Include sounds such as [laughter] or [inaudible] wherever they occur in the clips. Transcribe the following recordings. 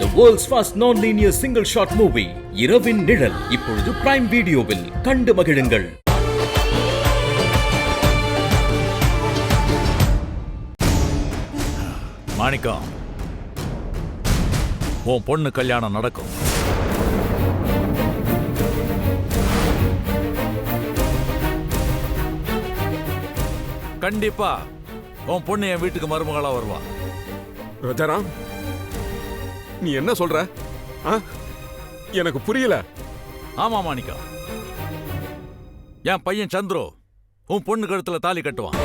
The world's first non-linear single shot movie இரவின் நிழல் இப்பொழுது prime வீடியோவில் கண்டு மகிழுங்கள். மாணிக்கம் உன் பொண்ணு கல்யாணம் நடக்கும். கண்டிப்பா உன் பொண்ணு என் வீட்டுக்கு மருமகளா வருவா. ராஜாராம் நீ என்ன சொல்ற? ஆ? எனக்கு புரியல. ஆமா மாணிக்கா. என் பையன் சந்துரு உன் பொண்ணு கழுத்துல தாலி கட்டுவான்.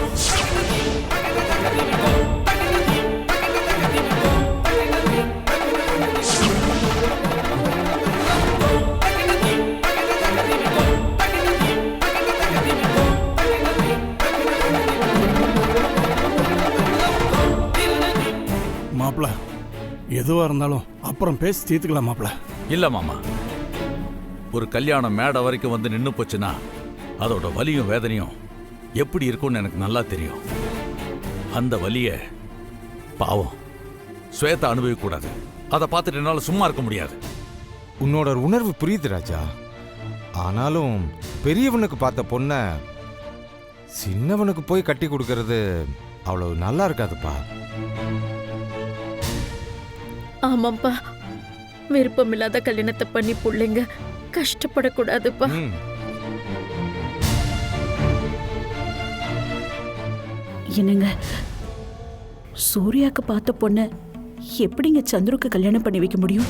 எதுவா இருந்தாலும் அப்புறம் பேசி தீர்த்துக்கலாம் மாப்பிள. இல்ல மாமா. ஒரு கல்யாணம் மேடை வரைக்கும் வந்து நின்னு போச்சுன்னா அதோட வலியும் வேதனையும் எப்படி இருக்கும்னு எனக்கு நல்லா தெரியும். அந்த வலிய பாவம். ஸ்வேதா அனுபவிக்க கூடாது அதை பார்த்துட்டு என்னால சும்மா இருக்க முடியாது. உன்னோட உணர்வு புரியுது ராஜா. ஆனாலும் பெரியவனுக்கு பார்த்த பொண்ண சின்னவனுக்கு போய் கட்டி கொடுக்கறது அவ்வளவு நல்லா இருக்காதுப்பா. ஆமாப்பா விருப்பமில்லாத கல்யாணத்தை பண்ணி புள்ளைங்க கஷ்டப்படக்கூடாதுப்பா. என்னங்க? சூர்யாக்கு பார்த்த பொண்ண எப்படிங்க சந்துருக்கு கல்யாணம் பண்ணி வைக்க முடியும்?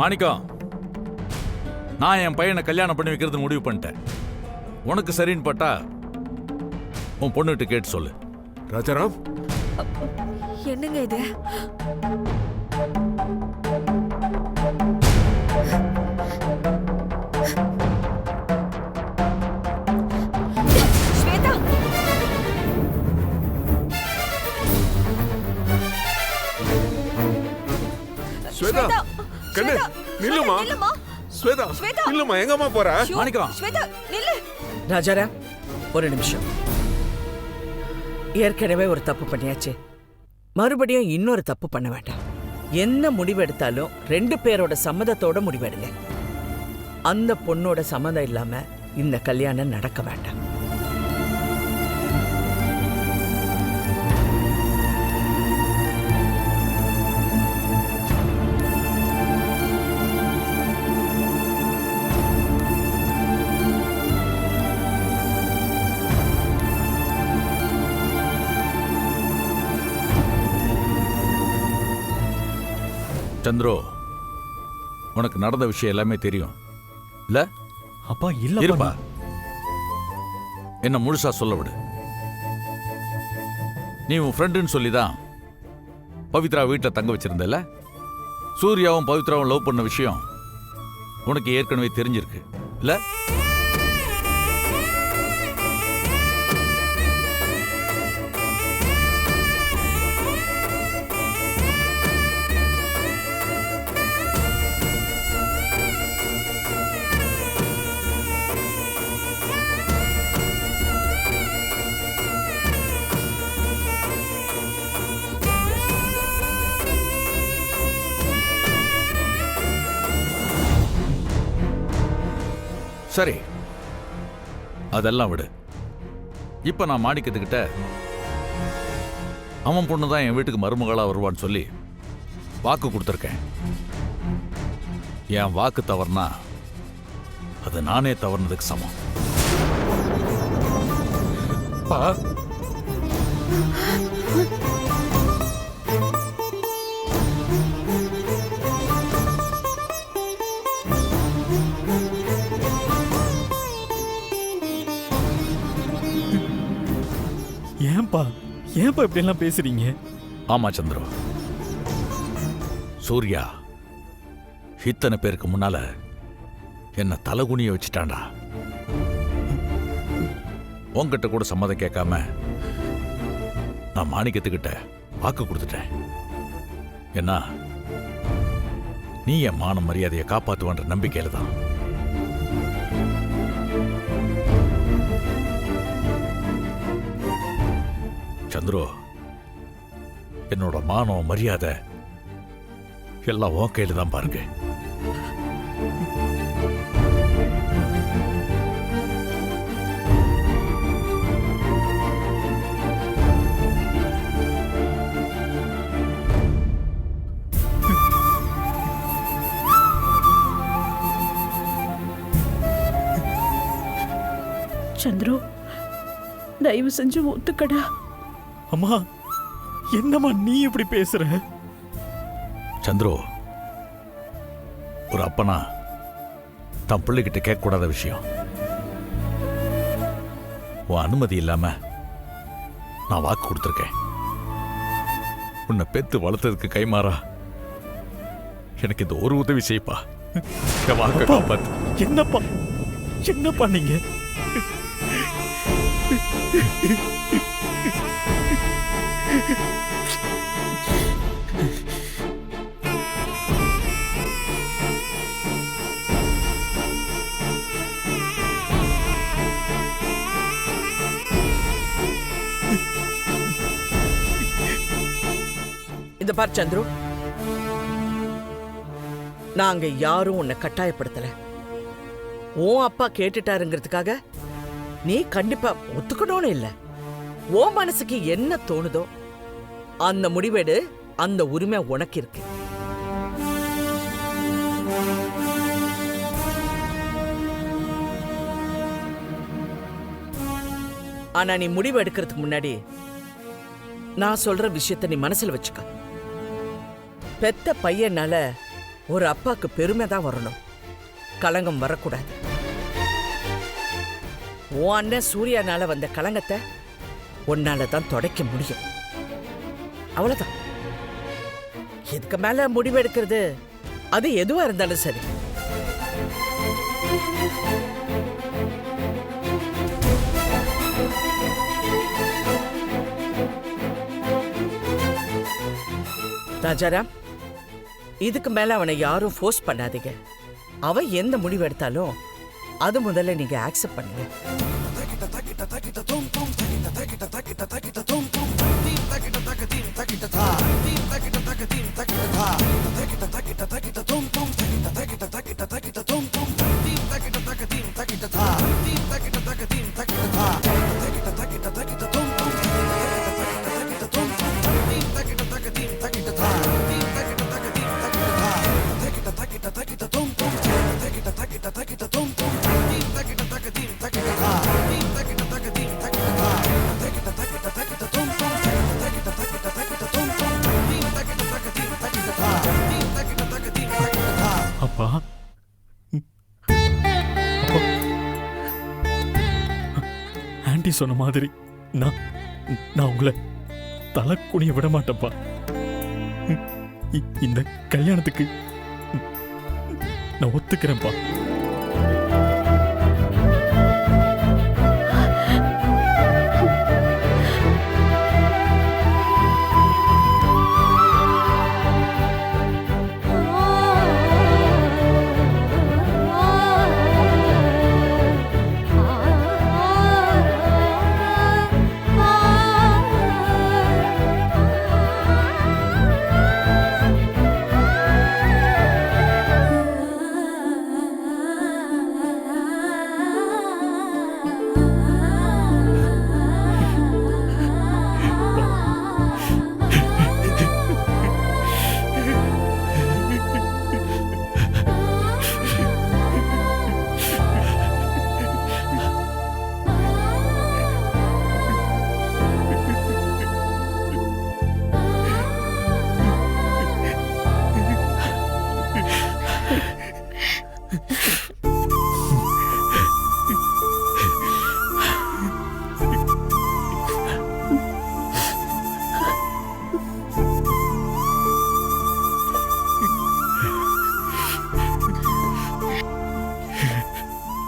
மாணிக்கம் நான் என் பையனை கல்யாணம் பண்ணி வைக்கிறது முடிவு பண்ணிட்டேன். உனக்கு சரின்னு பட்டா உன் பொண்ணுகிட்ட கேட்டு சொல்லு. ராஜாராம்? என்னங்க இது? ஸ்வேதா! ஸ்வேதா! கண்ணு நில்லுமா? ஸ்வேதா நில்லுமா? எங்கம்மா போற? மாணிக்கம் ஸ்வேதா நில்லு. ராஜாரா ஒரு நிமிஷம். ஏற்கனவே ஒரு தப்பு பண்ணியாச்சு. மறுபடியும் இன்னொரு தப்பு பண்ண வேண்டாம். என்ன முடிவெடுத்தாலும் ரெண்டு பேரோட சம்மதத்தோட முடிவெடுங்க. அந்த பொண்ணோட சம்மதம் இல்லாம இந்த கல்யாணம் நடக்க வேண்டாம். சந்திரோ உனக்கு நடந்த விஷயம் எல்லாமே தெரியும். இல்ல? அப்பா இல்ல இருப்பா. என்ன முழுசா சொல்ல விடு. நீ உன் ஃப்ரெண்டுன்னு சொல்லி தான் பவித்ரா வீட்டில் தங்க வச்சிருந்தல சூர்யாவும் பவித்ராவும் லவ் பண்ண விஷயம் உனக்கு ஏற்கனவே தெரிஞ்சிருக்கு. இல்ல? அதெல்லாம் விடு. இப்ப நான் மாணிக்கத்துக்கிட்ட அவன் பொண்ணு தான் என் வீட்டுக்கு மருமகளா வருவான்னு சொல்லி வாக்கு கொடுத்துருக்கேன். என் வாக்கு தவறுனா அது நானே தவறுனதுக்கு சமம். பா. ஏன்ப்பா இப்படி எல்லாம் பேசுறீங்க? ஆமா சந்திரோ. சூர்யா இத்தனை பேருக்கு முன்னால என்ன தலகுனிய வச்சுட்டான்டா? உன்கிட்ட கூட சம்மதம் கேட்காம நான் மாணிக்கத்துக்கிட்ட வாக்கு கொடுத்துட்டேன். என்ன நீ என் மான மரியாதையை காப்பாத்துவான்ற நம்பிக்கையில தான். சந்துரு என்னோட மானம் மரியாதை எல்லாம் உன் கையில் தான் பாருங்க. சந்துரு தயவு செஞ்சு ஒத்துக்கடா. அம்மா என்னம்மா நீ இப்படி பேசுற? சந்துரு ஒரு அப்பனா தன் பிள்ளைகிட்ட கேட்கக்கூடாத விஷயம். உன் அனுமதி இல்லாம நான் வாக்கு கொடுத்துருக்கேன். உன்னை பெத்து வளர்த்ததுக்கு கைமாறா. எனக்கு இந்த ஒரு உதவி செய்ப்பா. வாக்கை. காப்பாத்து. என்னப்பா என்னப்பா நீங்க? இந்த பார் சந்துரு. நாங்க யாரும் உன்னை கட்டாயப்படுத்தல. உன் அப்பா கேட்டுட்டாருங்கிறதுக்காக நீ கண்டிப்பா ஒத்துக்கணும்னு இல்ல. உன் மனசுக்கு என்ன தோணுதோ அந்த முடிவெடு அந்த உரிமை உனக்கு இருக்கு. ஆனா நீ முடிவு எடுக்கிறதுக்கு முன்னாடி நான் சொல்ற விஷயத்த நீ மனசுல வச்சுக்க. பெத்த பையனால ஒரு அப்பாக்கு பெருமை தான் வரணும். களங்கம் வரக்கூடாது. உன் அண்ணன் சூர்யானால வந்த களங்கத்தை உன்னால தான் தொடக்க முடியும். அவ்வளவுதான். இதுக்கு மேல முடிவெடுக்கிறது அது எதுவா இருந்தாலும் சரி. ராஜாராம் இதுக்கு மேல அவனை யாரும் ஃபோர்ஸ் பண்ணாதீங்க. அவன் எந்த முடிவு எடுத்தாலும் அது முதல்ல நீங்க ஆக்செப்ட் பண்ணுங்க. சொன்ன மாதிரி நான் நான் உங்களை தலை குனிய விட மாட்டேன்ப்பா இந்த கல்யாணத்துக்கு நான் ஒத்துக்கிறேன்ப்பா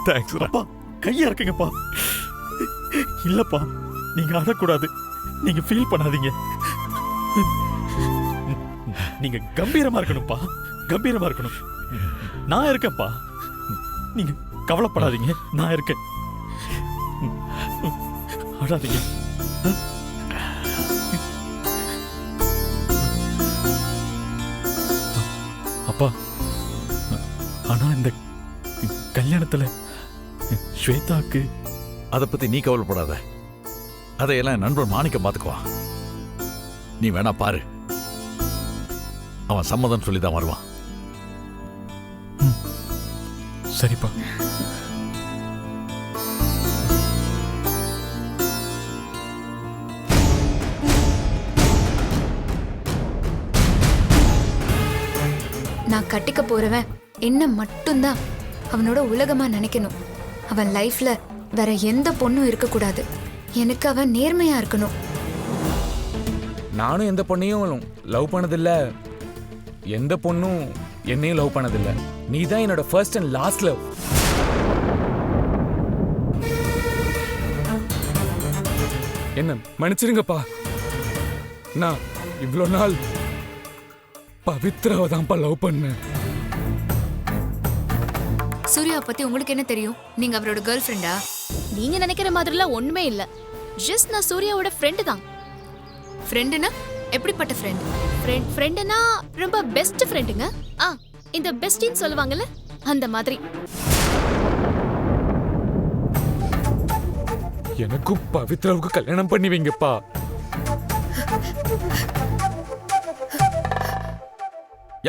தேங்க்ஸ் அப்பா கையா இருக்குங்கப்பா. இல்லப்பா நீங்க அழக்கூடாது. நீங்க ஃபீல் பண்ணாதீங்க. நீங்க கம்பீரமா இருக்கணும்ப்பா. கம்பீரமா இருக்கணும். நான் இருக்கேன்ப்பா. நீங்க கவலைப்படாதீங்க. நான் இருக்கேன். அழாதீங்க. அப்பா ஆனா இந்த கல்யாணத்துல ஸ்வேதாக்கு? அதை பத்தி நீ கவலைப்படாத. அதையெல்லாம் என் நண்பன் மாணிக்கம் பார்த்துக்குவான் நீ வேணா பாரு. அவன் சம்மதம் சொல்லி தான் வருவான். சரிப்பா. நான் கட்டிக்க போறவன் என்ன மட்டும்தான். அவனோட உலகமா நினைக்கணும். அவன் லைஃப்ல வேற எந்த பொண்ணும் இருக்கக்கூடாது. எனக்கு அவன் நேர்மையா இருக்கணும். நானும் எந்த பொண்ணையும் லவ் பண்ணதில்ல. எந்த பொண்ணும் என்னையும் லவ் பண்ணதில்ல. நீ தான் என்னோட ஃபர்ஸ்ட் அண்ட் லாஸ்ட் லவ் என்ன மன்னிச்சிருங்கப்பா. நான் இவ்வளோ நாள் பவித்ராவை தான்ப்பா லவ் பண்ணேன். சூர்யா பத்தி உங்களுக்கு என்ன தெரியும்? நீங்க அவரோட கேர்ள் ஃப்ரெண்டா நீங்க நினைக்கிற மாதிரிலாம் ஒண்ணுமே இல்ல. ஜஸ்ட் நான் சூர்யாவோட ஃப்ரெண்டு தான். ஃப்ரெண்டுனா எப்படிப்பட்ட ஃப்ரெண்ட் ஃப்ரெண்ட் ஃப்ரெண்டுனா ரொம்ப பெஸ்ட் ஃப்ரெண்டுங்க ஆ இந்த பெஸ்டின்னு சொல்லுவாங்கல்ல அந்த மாதிரி. எனக்கும் பவித்ராவுக்கு கல்யாணம் பண்ணி வைங்கப்பா.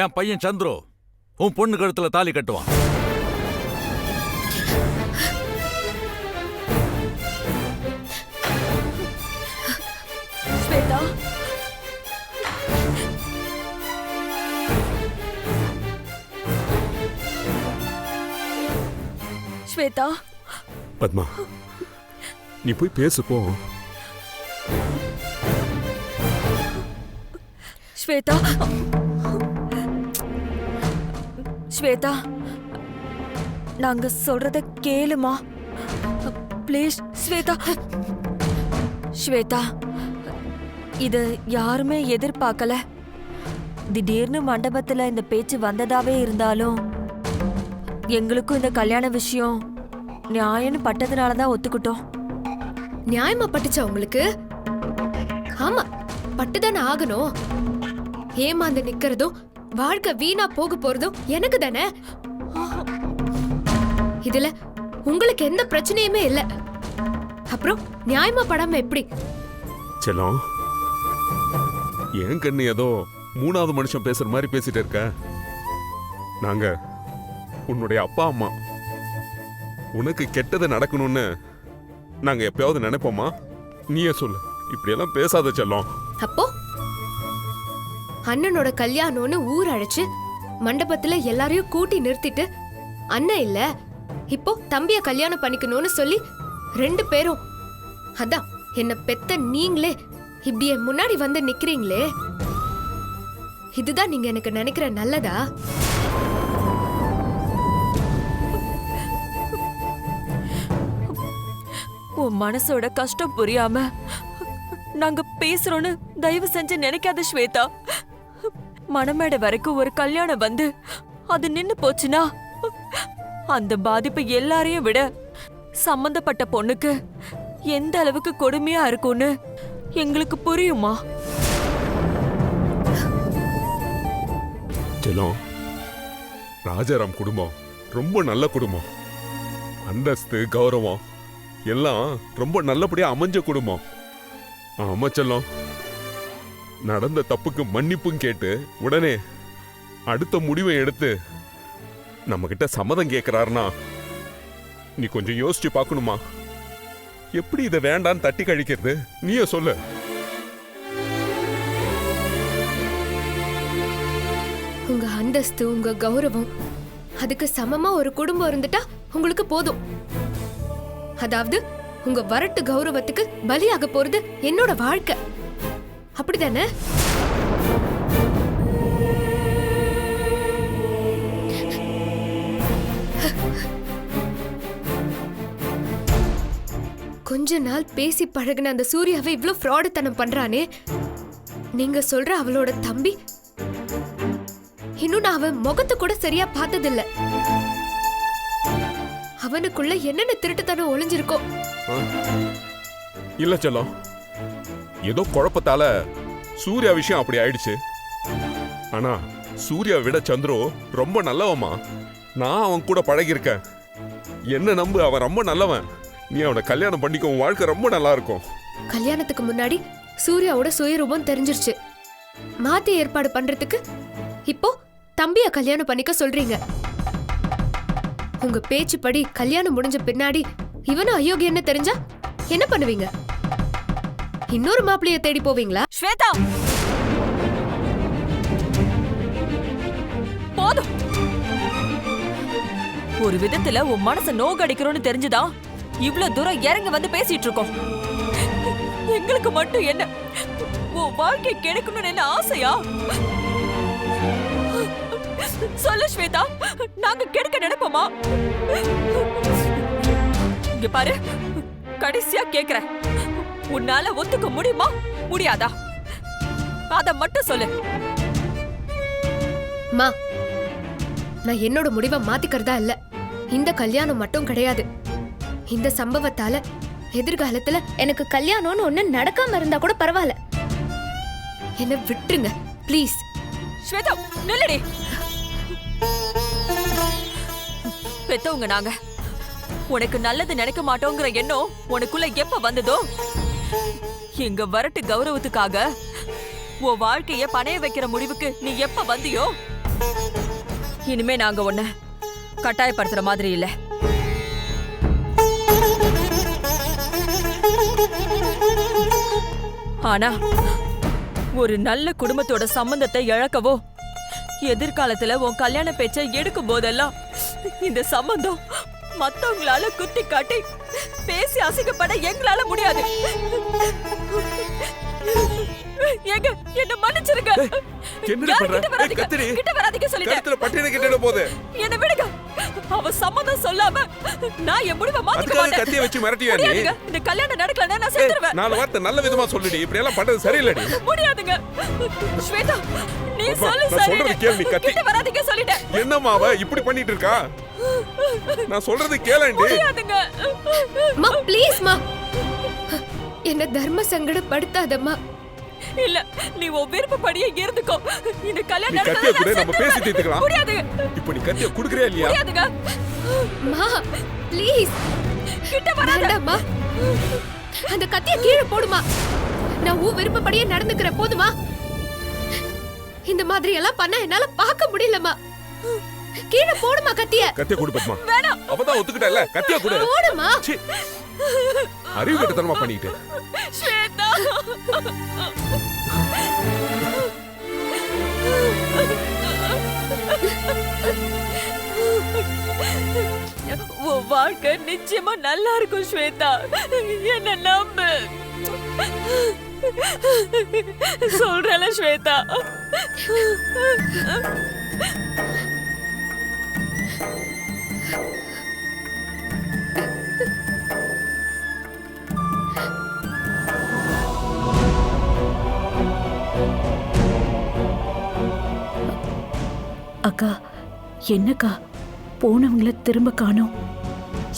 என் பையன் சந்துரு உன் பொண்ணு கழுத்துல தாலி கட்டுவான். ஸ்வேதா பத்மா நீ போய் பேசு போ. ஸ்வேதா. ஸ்வேதா நாங்க சொல்றத கேளுமா? ப்ளீஸ் ஸ்வேதா. ஸ்வேதா இது யாருமே எதிர்பார்க்கல. திடீர்னு மண்டபத்துல இந்த பேச்சு வந்ததாவே இருந்தாலும் எங்களுக்கும் இந்த கல்யாண விஷயம் நியாயம்னு பட்டதுனால தான் ஒத்துக்கிட்டோம். நியாயமா பட்டுச்சா உங்களுக்கு? ஆமா பட்டுதானே ஆகணும். ஏமாந்து நிக்கிறதும் வாழ்க்கை வீணா போக போறதும் எனக்கு தானே? இதுல உங்களுக்கு எந்த பிரச்சனையுமே இல்ல. அப்புறம் நியாயமா படாம எப்படி? செல்லம் என் கண்ணு ஏதோ மூணாவது மனுஷன் பேசுற மாதிரி பேசிட்டு இருக்க. நாங்க உன்னுடைய அப்பா அம்மா. உனக்கு கெட்டது நடக்கணும்னு நாங்க எப்பயாவது நினைப்போமா? நீயே சொல்லு. இப்படியெல்லாம் பேசாத செல்லம். அப்போ? அண்ணனோட கல்யாணம்னு ஊர் அழைச்சு மண்டபத்துல எல்லாரையும் கூட்டி நிறுத்திட்டு அண்ணன் இல்ல இப்போ தம்பிய கல்யாணம் பண்ணிக்கணும்னு சொல்லி ரெண்டு பேரும். அதான் என்ன பெத்த நீங்களே இப்படி என் முன்னாடி வந்து நிக்கிறீங்களே. இதுதான் நீங்க எனக்கு நினைக்கிற நல்லதா? உன் மனசோட கஷ்டம் புரியாம நாங்க பேசுறோம்னு தயவு செஞ்சு நினைக்காத ஸ்வேதா. மணமேடை வரைக்கும் ஒரு கல்யாணம் வந்து அது நின்னு போச்சுன்னா அந்த பாதிப்பு எல்லாரையும் விட சம்பந்தப்பட்ட பொண்ணுக்கு எந்த அளவுக்கு கொடுமையா இருக்கும்னு எங்களுக்கு புரியுமா? செல்லம் ராஜாராம் குடும்பம் ரொம்ப நல்ல குடும்பம். அந்தஸ்து கௌரவம் எல்லாம் ரொம்ப நல்லபடியா அமைஞ்ச குடும்பம். ஆமா செல்லம். நடந்த தப்புக்கு மன்னிப்பும் கேட்டு உடனே அடுத்த முடிவை எடுத்து நம்ம கிட்ட சம்மதம் கேட்கிறாருன்னா நீ கொஞ்சம் யோசிச்சு பார்க்கணுமா எப்படி இதை வேண்டான்னு தட்டி கழிக்கிறது? நீயே சொல்லு. உங்க அந்தஸ்து உங்க கௌரவம் அதுக்கு சமமா ஒரு குடும்பம் இருந்துட்டா உங்களுக்கு போதும். அதாவது உங்க வரட்டு கௌரவத்துக்கு பலியாக போறது என்னோட வாழ்க்கை. அப்படிதானே? கொஞ்ச நாள் பேசி பழகுன அந்த சூர்யாவை இவ்ளோ ஃப்ராடுத்தனம் பண்றானே. நீங்க சொல்ற அவளோட தம்பி இன்னும் நான் அவன் முகத்தை கூட சரியா பார்த்ததில்ல. அவனுக்குள்ள என்னென்ன திருட்டுத்தனம் ஒளிஞ்சிருக்கோ? இல்ல செல்லம். ஏதோ குழப்பத்தால சூர்யா விஷயம் அப்படி ஆயிடுச்சு. ஆனா சூர்யா விட சந்துரு ரொம்ப நல்லவம்மா. நான் அவன் கூட பழகியிருக்கேன். என்ன நம்பு? அவன் ரொம்ப நல்லவன். நீ அவனை கல்யாணம் பண்ணிக்கோ உன் வாழ்க்கை ரொம்ப நல்லா இருக்கும். கல்யாணத்துக்கு முன்னாடி சூர்யாவோட சுயரூபம் தெரிஞ்சிருச்சு. மாத்தி ஏற்பாடு பண்றதுக்கு இப்போ தம்பிய கல்யாணம் பண்ணிக்க சொல்றீங்க. உங்க பேச்சுப்படி கல்யாணம் முடிஞ்ச பின்னாடி இவனும் அயோக்கியன்னு தெரிஞ்சா? என்ன பண்ணுவீங்க? இன்னொரு மாப்பிளைய தேடி போவீங்களா? ஸ்வேதா! போதும். ஒரு விதத்துல உன் மனச நோகடிக்கிறோன்னு தெரிஞ்சுதா? இவ்ளோ தூரம் இறங்கி வந்து பேசிட்டு இருக்கோம் எங்களுக்கு மட்டும் என்ன? உன் வாழ்க்கை கிடைக்கணும்னு என்ன ஆசையா? சொல்லு ஸ்வேதா நாங்க கெடுக்க நினைப்போமா? இங்க பாரு கடைசியா கேக்குறேன். உன்னால ஒத்துக்க முடியுமா? முடியாதா? அத மட்டும் சொல்லு. மா நான் என்னோட முடிவை மாத்திக்கிறதா இல்ல. இந்த கல்யாணம் மட்டும் கிடையாது. இந்த சம்பவத்தால எதிர்காலத்துல எனக்கு கல்யாணம்னு ஒண்ணு நடக்காம இருந்தா கூட பரவாயில்ல. என்ன விட்டுருங்க ப்ளீஸ். ஸ்வேதா நில்லடி. பெத்தவங்க நாங்க. உனக்கு நல்லது நினைக்க மாட்டோங்கிற எண்ணம் உனக்குள்ள எப்ப வந்ததோ? எங்க வரட்டு கௌரவத்துக்காக உன் வாழ்க்கைய பணைய வைக்கிற முடிவுக்கு நீ எப்ப வந்தியோ? இனிமே நாங்க உன்ன கட்டாயப்படுத்துற மாதிரி இல்ல. ஆனா ஒரு நல்ல குடும்பத்தோட சம்பந்தத்தை இழக்கவோ எதிர்காலத்துல உன் கல்யாண பேச்சை எடுக்கும் போதெல்லாம் இந்த சம்பந்தம் மத்தவங்களால குத்தி காட்டி பேசி அசிங்கப்பட எங்களால முடியாது. ஏங்க என்ன மன்னிச்சிருங்க. யாரும் பண்ற? கிட்ட வராதீங்க. சொல்லிட்டேன். பட்டியல கிட்ட போகுது என்ன விடுங்க. அவ சம்மதம் சொல்லாம நான் என் முடிவை மாத்திக்க மாட்டேன். கத்திய வச்சு மிரட்டியா நீ. இந்த கல்யாணம் நடக்கலன்னா நான் செத்துருவேன். நாலு வார்த்தை நல்ல விதமா சொல்லுடி. இப்படி எல்லாம் பண்றது சரியில்லடி. முடியாதுங்க. ஸ்வேதா நீ சொல்லு நான் சொல்றது சரி கேளு, நீ கத்தி. கிட்ட வராதீங்க சொல்லிட்டேன் என்னம்மா அவ? இப்படி பண்ணிட்டு இருக்கா? நான் சொல்றது கேளண்டி முடியாதுங்க. மா ப்ளீஸ் மா. என்ன தர்ம சங்கடப்படுத்தாதம்மா. இல்ல நீ உன் விருப்பப்படியே இருந்துக்கோ. இந்த கல்யாணம் கத்திய கூட நம்ம பேசி. தீர்த்துக்கலாம். முடியாதுங்க இப்ப நீ கத்திய குடுக்கறியா இல்லையா? முடியாதுங்க. மா ப்ளீஸ். கிட்ட வராத. வேண்டாம்மா. அந்த கத்திய கீழே போடுமா. நான் உன் விருப்பப்படியே நடந்துக்கிறேன் போதுமா? இந்த மாதிரி எல்லாம் பண்ண என்னால பார்க்க முடியலம்மா. கீழே போடுமா கத்திய. கத்திய கொடு பத்மா. வேணாம். அவதான் ஒத்துக்கிட்டல கத்திய கொடு. போடுமா. அறிவு கட்டத்தனமா பண்ணிட்டு ஸ்வேதா உன் வாழ்க்கை நிச்சயமா நல்லா இருக்கும் ஸ்வேதா என்ன நம்பு. சொல்றல ஸ்வேதா அக்கா என்னக்கா? போனவங்கள திரும்ப காணோம்.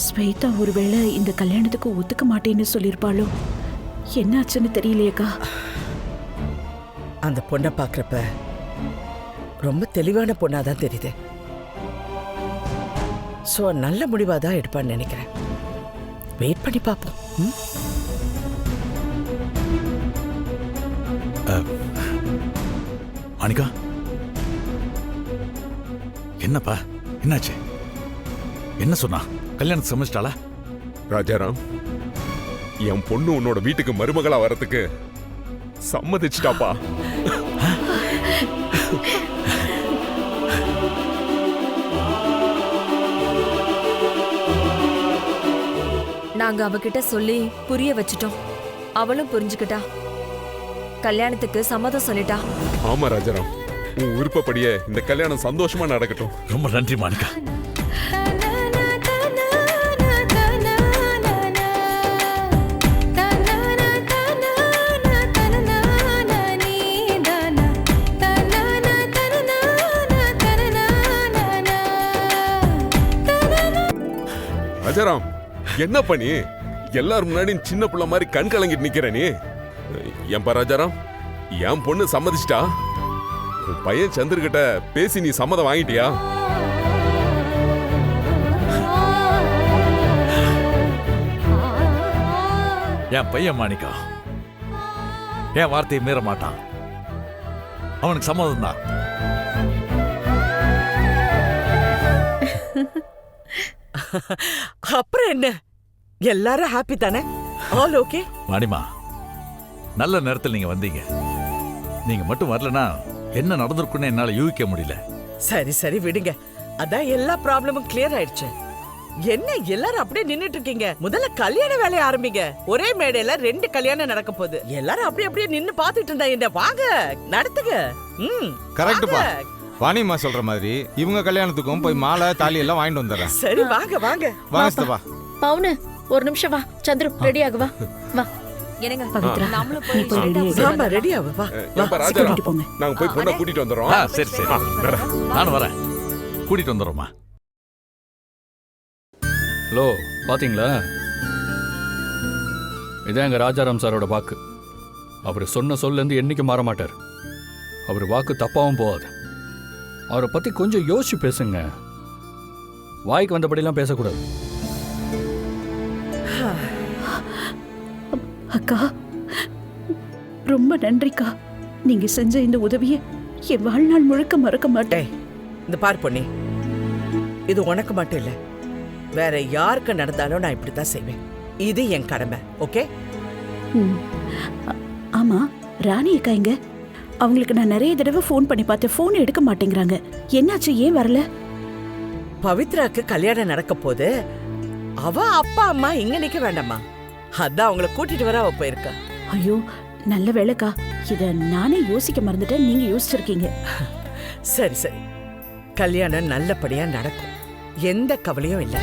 ஸ்வேதா ஒருவேளை இந்த கல்யாணத்துக்கு ஒத்துக்க மாட்டேன்னு சொல்லியிருப்பாளோ? என்னாச்சுன்னு தெரியலையேக்கா. அந்த பொண்ணை பார்க்கறப்ப ரொம்ப தெளிவான பொண்ணா தான் தெரியுது. ஸோ நல்ல முடிவாக தான் எடுப்பான்னு நினைக்கிறேன். வெயிட் பண்ணி பார்ப்போம். ம்? அனிகா? என்னப்பா? என்னாச்சு? என்ன சொன்னா? கல்யாணம் சமைச்சிட்டாளா ராஜாராம் என் பொண்ணு உன்னோட வீட்டுக்கு மருமகளா வரதுக்கு சம்மதிச்சிட்டாப்பா. நாங்க அவகிட்ட சொல்லி புரிய வச்சிட்டோம். அவளும் புரிஞ்சுக்கிட்டா. கல்யாணத்துக்கு சம்மதம் சொல்லிட்டா. ஆமா ராஜாராம். உன் விருப்பப்படியே இந்த கல்யாணம் சந்தோஷமா நடக்கட்டும். ரொம்ப நன்றி மாணிக்கா. ராஜாராம் என்ன பண்ணி எல்லாரும் முன்னாடி சின்ன பிள்ளை மாதிரி கண் கலங்கிட்டு நிக்கிற நீ. ஏன்பா ராஜாராம் என் பொண்ணு சம்மதிச்சிட்டா? உன் பையன் சந்திரகிட்ட பேசி நீ சம்மதம் வாங்கிட்டியா? என் பையன் மாணிக்கம் என் வார்த்தையை மீற மாட்டான். அவனுக்கு சம்மதம் தான். [laughs] அப்புறம் என்ன? எல்லாரும் ஹாப்பி தானே? ஆல் ஓகே மாணிமா நல்ல நேரத்தில் நீங்க வந்தீங்க. நீங்க மட்டும் வரலனா என்ன நடந்திருக்குன்னு என்னால யூகிக்க முடியல. சரி சரி விடுங்க. அதான் எல்லா ப்ராப்ளமும் கிளியர் ஆயிடுச்சு. என்ன எல்லாரும் அப்படியே நின்னுட்டு இருக்கீங்க முதல்ல கல்யாண வேலைய ஆரம்பிங்க. ஒரே மேடையில ரெண்டு கல்யாணம் நடக்க போகுது. எல்லாரும் அப்படியே அப்படியே நின்னு பாத்துட்டு இருந்தா என்ன? வாங்க நடத்துங்க. ம் கரெக்டுப்பா. வாணிம்மா சொல்ற மாதிரி இவங்க கல்யாணத்துக்கும் போய் மாலை தாலி எல்லாம் வாங்கிட்டு வந்துடுறேன். சரி வாங்க வாங்க. வாங்க சித்தப்பா. பவுனு ஒரு நிமிஷம் வா. சந்துரு ரெடி ஆகு வா. வா. என்னங்க பவித்ரா, நாமளும். ஆமா ரெடி வா ஏன்பா கூட்டிட்டு போங்க. நாங்க போய் பொண்ணை கூட்டிட்டு வந்துடுறோம். ஆ சரி சரி நானும் வரேன். கூட்டிட்டு வந்துடுறோம்மா. ஹலோ பாத்தீங்களா? இதான் எங்க ராஜாராம் சாரோட வாக்கு. அவர் சொன்ன சொல்லேருந்து என்னைக்கு மாற மாட்டார். அவர் வாக்கு தப்பாவும் போகாது. அவரை பத்தி கொஞ்சம் யோசிச்சு பேசுங்க. வாய்க்கு வந்தபடிலாம் பேசக்கூடாது. அக்கா ரொம்ப நன்றிக்கா. நீங்க செஞ்ச இந்த உதவியை என் வாழ்நாள் முழுக்க மறக்க மாட்டேன். இந்த பார் பொண்ணி இது உனக்கு மட்டும் இல்ல. வேற யாருக்கு நடந்தாலும் நான் இப்படித்தான் செய்வேன். இது என் கடமை ஓகே? ஆமா ராணி அக்கா எங்க அவங்களுக்கு நான் நிறைய தடவை ஃபோன் பண்ணி பார்த்தேன். ஃபோன் எடுக்க மாட்டேங்கிறாங்க. என்னாச்சு ஏன் வரல? பவித்ராக்கு கல்யாணம் நடக்க போது அவ அப்பா அம்மா இங்க நிக்க வேண்டாமா? அதான் அவங்கள கூட்டிட்டு வர அவ போயிருக்கா. ஐயோ நல்ல வேலைக்கா. இத நானே யோசிக்க மறந்துட்டேன். நீங்க யோசிச்சிருக்கீங்க. [laughs] சரி சரி. கல்யாணம் நல்லபடியா நடக்கும். எந்த கவலையும் இல்ல.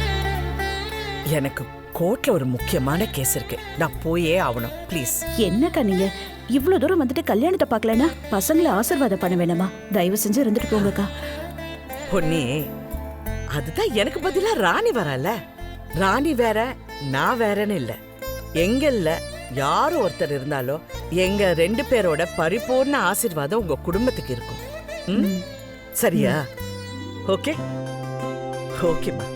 எனக்கு கோர்ட்ல ஒரு முக்கியமான கேஸ் இருக்கு. நான் போயே ஆகணும் ப்ளீஸ் என்னக்கா நீங்க? இவ்வளவு தூரம் வந்துட்டு கல்யாணத்தை பார்க்கலனா பசங்களை ஆசீர்வாதம் பண்ண வேணாமா? தயவு செஞ்சு இருந்துட்டு போங்கக்கா. பொன்னி அதுதான் எனக்கு பதிலா ராணி வரல. ராணி வேற நான் வேறன்னு இல்ல. எங்கல்ல யாரும் ஒருத்தர் இருந்தாலும் எங்க ரெண்டு பேரோட பரிபூர்ண ஆசீர்வாதம் உங்க குடும்பத்துக்கு இருக்கும். ம்? சரியா? ஓகே? ஓகேம்மா